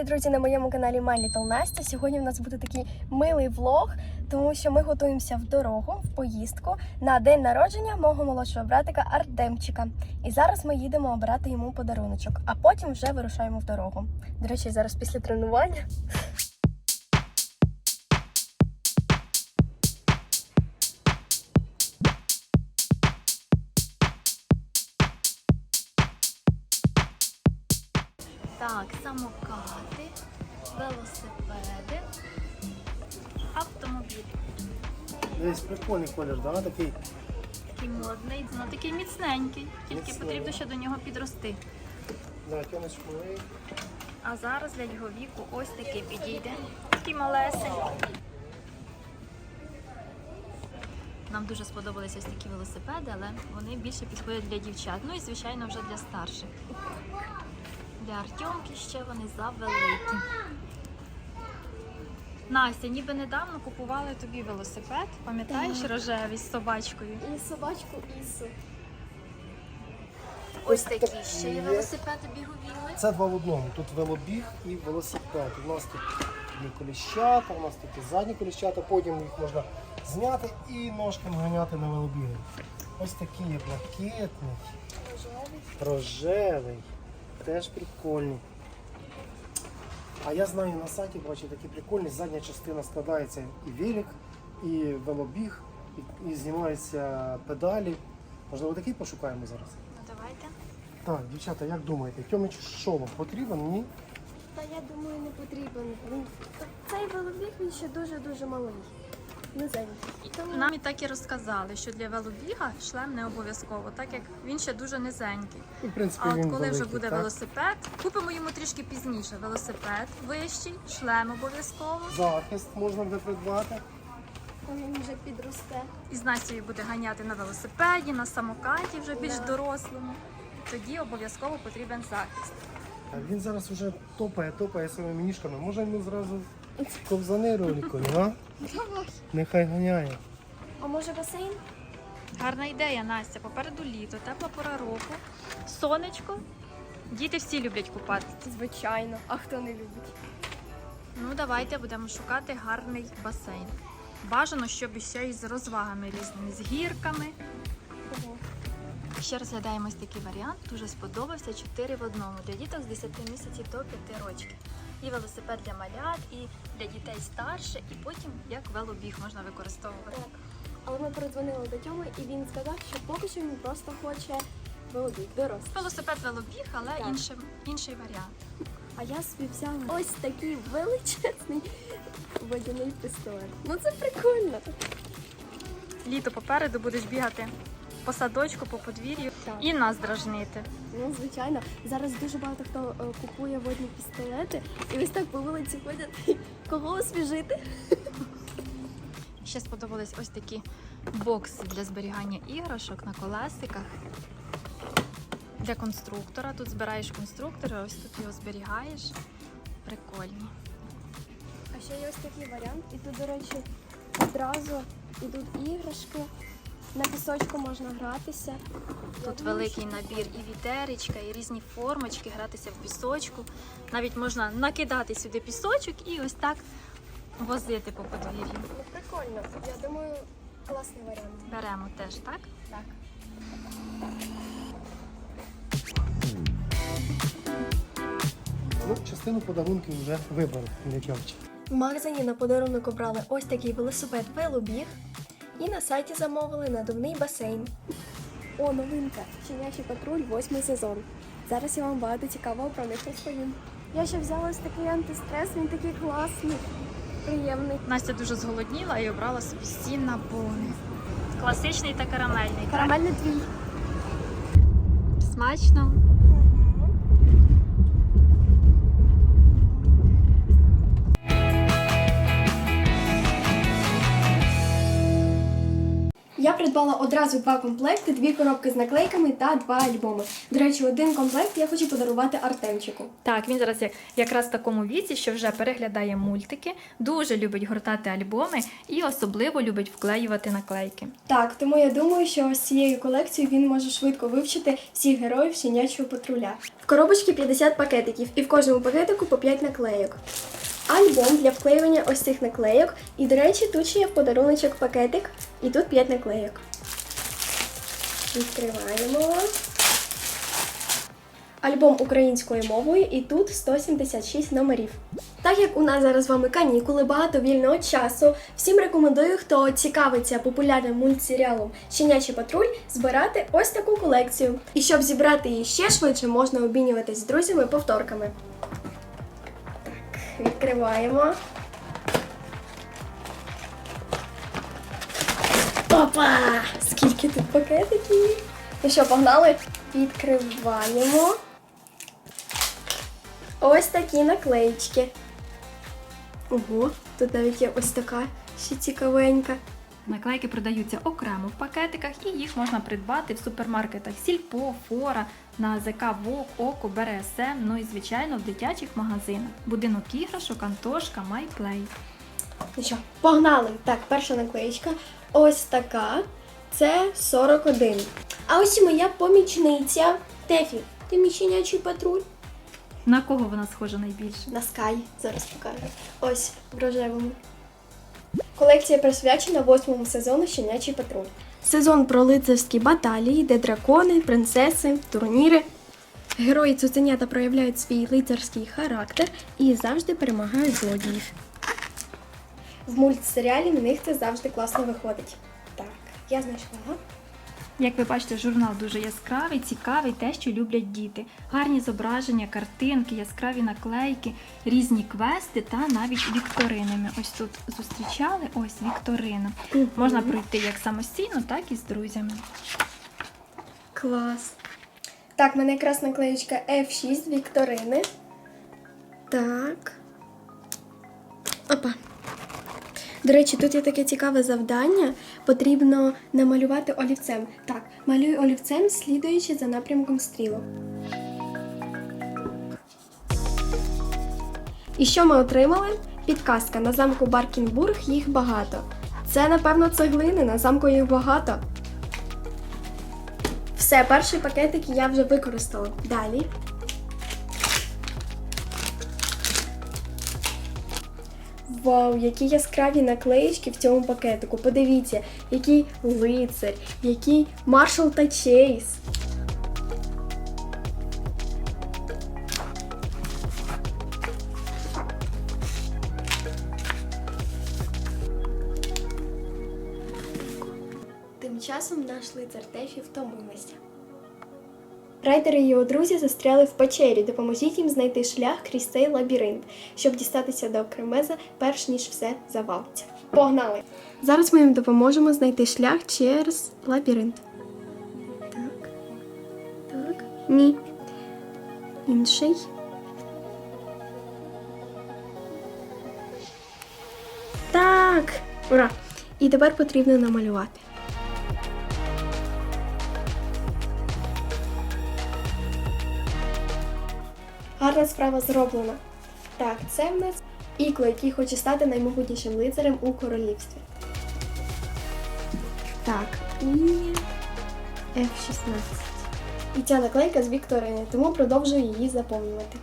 Привіт, друзі! На моєму каналі My Little Настя. Сьогодні в нас буде такий милий влог, тому що ми готуємося в дорогу, в поїздку на день народження мого молодшого братика Артемчика. І зараз ми їдемо обирати йому подаруночок, а потім вже вирушаємо в дорогу. До речі, зараз після тренування. Так, самокати, велосипеди, автомобіль. Десь прикольний колір, да? такий. Такий модний, ну такий міцненький. Тільки Міцний. потрібно ще до нього підрости. Да, ми. А зараз для його віку ось такий підійде. Такий малесенький. Нам дуже сподобалися ось такі велосипеди, але вони більше підходять для дівчат. Ну і звичайно вже для старших. Для Артемки ще вони завеликі. Настя, ніби недавно купували тобі велосипед, пам'ятаєш рожевий з собачкою? І собачку Ісу. Ось такі такі ще є велосипеди біговіли. Це два в одному. Тут велобіг і велосипед. У нас тут є коліщата, у нас тут і задні коліщата, потім їх можна зняти і ножками ганяти на велобіги. Ось такий є блакитний, рожевий, теж прикольний. А я знаю на сайті, бачу, такі прикольні. Задня частина складається і велик, і велобіг, і, і знімаються педалі. Можливо, такий пошукаємо зараз. Ну давайте. Так, дівчата, як думаєте, Тьомич шолом потрібен? Ні? Та я думаю, не потрібен. Він цей велобіг він ще дуже-дуже малий. Низенький. Нам і так і розказали, що для велобіга шлем не обов'язково, так як він ще дуже низенький. І, в принципі, А от він коли вже буде так? велосипед, купимо йому трішки пізніше. Велосипед вищий, шлем обов'язково. Захист можна буде придбати. коли він вже підросте. І з Настею буде ганяти на велосипеді, на самокаті вже більш Да. дорослому. Тоді обов'язково потрібен захист. А він зараз уже топає, топає своїми ніжками. Може йому зразу ковзани роликом, а? Нехай ганяє. А може басейн? Гарна ідея, Настя. Попереду літо, тепла пора року, сонечко. Діти всі люблять купатися. Звичайно. А хто не любить? Ну, давайте будемо шукати гарний басейн. Бажано, щоб ще із розвагами різними, з гірками. Ого. Ще розглядаємо ось такий варіант. Дуже сподобався 4 в одному для діток з 10 місяців до 5 років. І велосипед для малят, і для дітей старше, і потім як велобіг можна використовувати. Так. Але ми передзвонили до Тьоми, і він сказав, що поки що він просто хоче велобіг, дорослий. Велосипед велобіг, але Так. інший, інший варіант. А я собі взяла ось такий величезний водяний пістолет. Ну це прикольно. Літо попереду будеш бігати по садочку, по подвір'ю Так. і нас дражнити. Ну, звичайно, зараз дуже багато хто е, купує водні пістолети, і ось так по вулиці ходять. Кого освіжити? Ще сподобались ось такі бокси для зберігання іграшок на колесиках. Для конструктора. Тут збираєш конструктора, ось тут його зберігаєш. Прикольні. А ще є ось такий варіант. І тут, до речі, одразу йдуть іграшки. На пісочку можна гратися. Я Тут думаю, великий набір і вітеречка, і різні формочки, гратися в пісочку. Навіть можна накидати сюди пісочок і ось так возити по подвір'ю. Ну, прикольно. Я думаю, класний варіант. Беремо теж, так? Так. Ну, частину подарунків вже вибрали для Тьомича. В магазині на подарунок обрали ось такий велосипед велобіг і на сайті замовили надувний басейн. О, новинка! Щенячий патруль, восьмий сезон. Зараз я вам багато цікавого про них розповім. Я ще взяла ось такий антистрес, він такий класний, приємний. Настя дуже зголодніла і обрала собі сім набони. Класичний та карамельний. так? Карамельний твій. Смачно. Придбала одразу два комплекти, дві коробки з наклейками та два альбоми. До речі, один комплект я хочу подарувати Артемчику. Так, він зараз як, якраз в такому віці, що вже переглядає мультики, дуже любить гортати альбоми і особливо любить вклеювати наклейки. Так, тому я думаю, що з цією колекцією він може швидко вивчити всіх героїв щенячого патруля. В коробочці 50 пакетиків, і в кожному пакетику по 5 наклейок. Альбом для вклеювання ось цих наклейок. І, до речі, тут ще є в подаруночок пакетик, і тут 5 наклейок. Відкриваємо. Альбом українською мовою, і тут 176 номерів. Так як у нас зараз з вами канікули, багато вільного часу, всім рекомендую, хто цікавиться популярним мультсеріалом Щенячий патруль, збирати ось таку колекцію. І щоб зібрати її ще швидше, можна обмінюватись з друзями повторками. Відкриваємо. Опа! Скільки тут пакетиків? Ну що, погнали? Відкриваємо. Ось такі наклеїчки. Ого, тут навіть є ось така ще цікавенька. Наклейки продаються окремо в пакетиках, і їх можна придбати в супермаркетах Сільпо, Фора, на ЗК Вок, Око, БРСМ, ну і звичайно в дитячих магазинах. Будинок іграшок, Антошка, Майплей. Ну що, погнали! Так, перша наклеїчка. Ось така. Це 41. А ось і моя помічниця. Тефі, ти мій щенячий патруль. На кого вона схожа найбільше? На Скай. Зараз покажу. Ось в рожевому. Колекція присвячена восьмому сезону Щенячий патруль. Сезон про лицарські баталії, де дракони, принцеси, турніри. Герої цуценята проявляють свій лицарський характер і завжди перемагають злодіїв. В мультсеріалі в них це завжди класно виходить. Так, я знайшла. Як ви бачите, журнал дуже яскравий, цікавий, те, що люблять діти. Гарні зображення, картинки, яскраві наклейки, різні квести та навіть вікторини. Ми ось тут зустрічали. Ось вікторина. Можна пройти як самостійно, так і з друзями. Клас. Так, в мене якраз наклеєчка F6 Вікторини. Так. Опа. До речі, тут є таке цікаве завдання. Потрібно намалювати олівцем. Так, малюй олівцем, слідуючи за напрямком стрілок. І що ми отримали? Підказка на замку Баркінбург їх багато. Це, напевно, цеглини, на замку їх багато. Все, перший пакетик я вже використала. Далі. Вау, які яскраві наклеїчки в цьому пакетику. Подивіться, який лицар, який маршал та Чейз. Тим часом наш лицар Тефі втомилися. Райдери і його друзі застряли в печері. Допоможіть їм знайти шлях крізь цей лабіринт, щоб дістатися до Кремеза, перш ніж все завалиться. Погнали! Зараз ми їм допоможемо знайти шлях через лабіринт. Так. Так. Ні. Інший. Так. Ура! І тепер потрібно намалювати. Гарна справа зроблена. Так, це в нас Ікло, який хоче стати наймогутнішим лицарем у королівстві. Так, і F16. І ця наклейка з Вікторини, тому продовжую її заповнювати.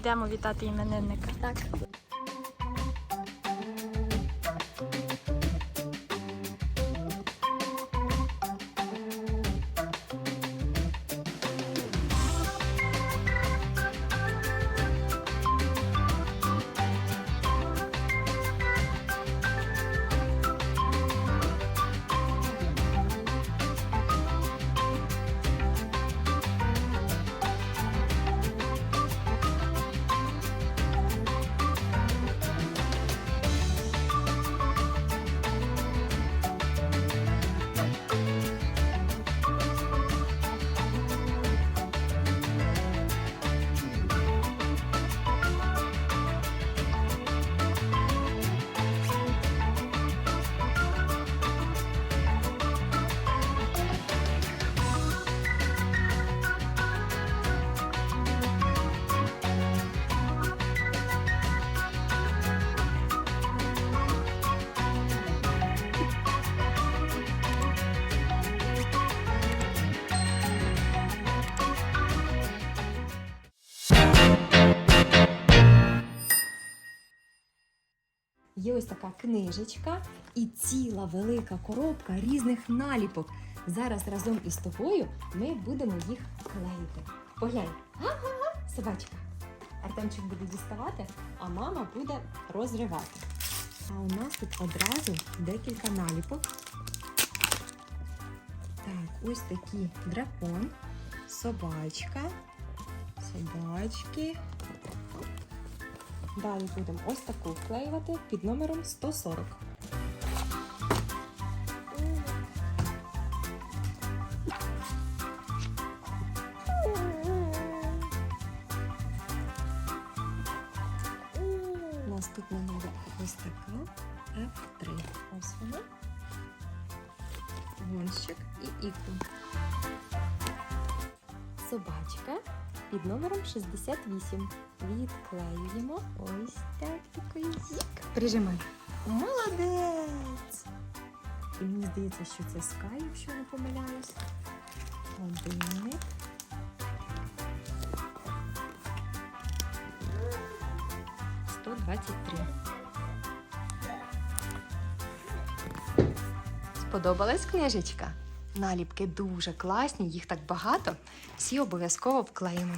Йдемо вітати іменинника. Так. Ось така книжечка і ціла велика коробка різних наліпок. Зараз разом із тобою ми будемо їх клеїти. Поглянь, га-га-га, собачка. Артемчик буде діставати, а мама буде розривати. А у нас тут одразу декілька наліпок. Так, ось такі дракон, собачка, собачки. Далі будемо ось таку вклеювати під номером 140. Наступна наліпка ось така F3. Ось вона. Гонщик і ікру. Собачка під номером 68. Відклеюємо. Ось так такий зік. Прижимай. Молодець! І мені здається, що це Sky, якщо не помиляюсь. Годинник. Сто двадцять три. Сподобалась книжечка? Наліпки дуже класні, їх так багато. Всі обов'язково вклеїмо.